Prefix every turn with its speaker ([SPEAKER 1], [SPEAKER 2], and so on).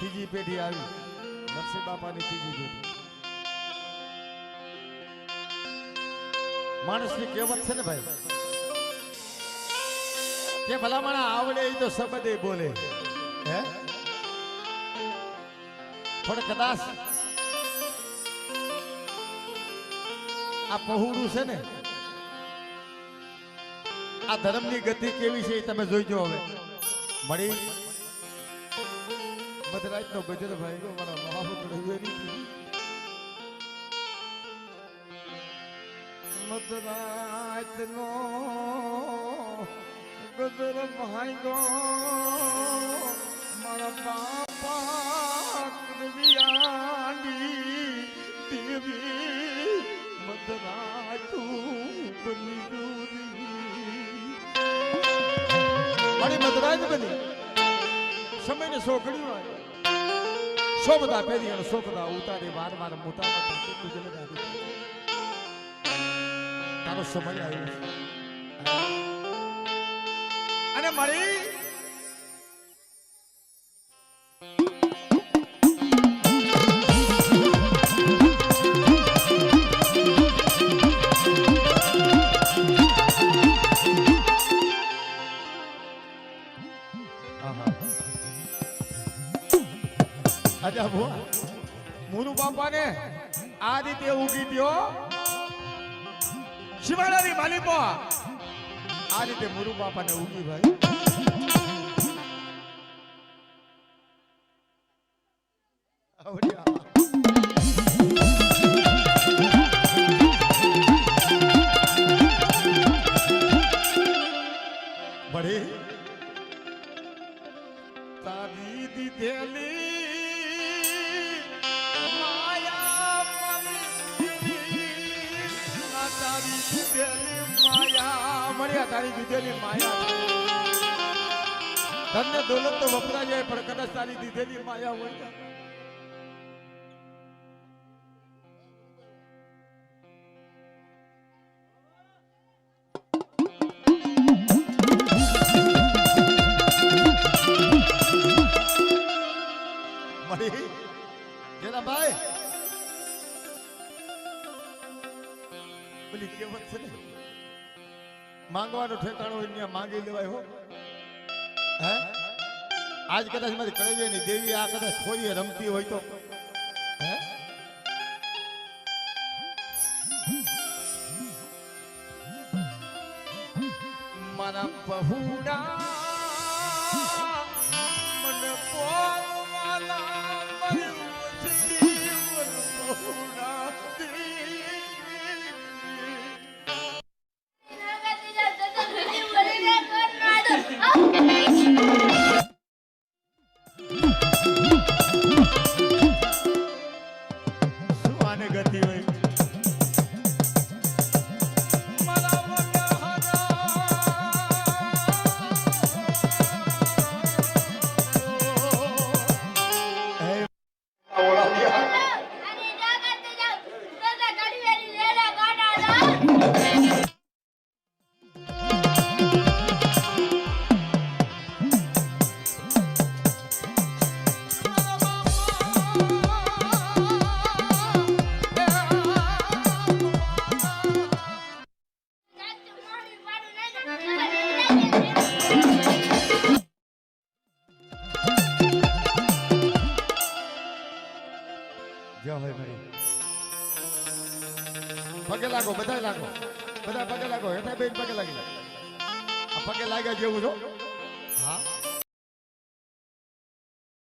[SPEAKER 1] પેઢી આવી. નરસિંહ બાપાની ત્રીજી પેઢી માણસની કહેવત છે ને ભાઈ? કે ભલામણ આવડે એ તો શબ્દે બોલે. હે? પણ કદાચ આ પહોળું છે ને, આ ધર્મની ગતિ કેવી છે એ તમે જોઈજો હવે. મળી? મધરાજ નો ગજર ભાઈ. ગયો મારા મહાપુત્ર વેરી મધરાજ નો ગજર ભાઈ ગયો મારા બાપા કૃવિયાની દેવી મધરાજ તું બની જોરી મારી મધરાજ બની. સમયને સોકડી હોય શોભતા પહેરી અને શોભતા ઉતારી વાર વાર મોટા તારો સમય આવ્યો અને મળી અજા ભુવા મુરુ બાપાને આ રીતે ઉગી દ્યો શિવાળાની માલિકો, આ રીતે મુરુ બાપાને ઉગી ભાઈ આવડ્યા. તારી દીધેલી માયા. ધન્ય દોલત તો વપરા જાય તારી દીધેલી માયા હોય પેલી કહેવત છે ને? માંગવાનું ઠેકાણું હોય ત્યાં માંગી લેવાય હો. હે? આજ કદાચ મારી કળવીની દેવી આ કદાચ ખોરીએ રમતી હોય તો. મારા બહુડા જય હોય મારી પગે લાગો બધા લાગો. બધા પગે લાગો. હેઠા બેન પગે લાગી લાગો પગે લાગ્યા જેવું છો? હા?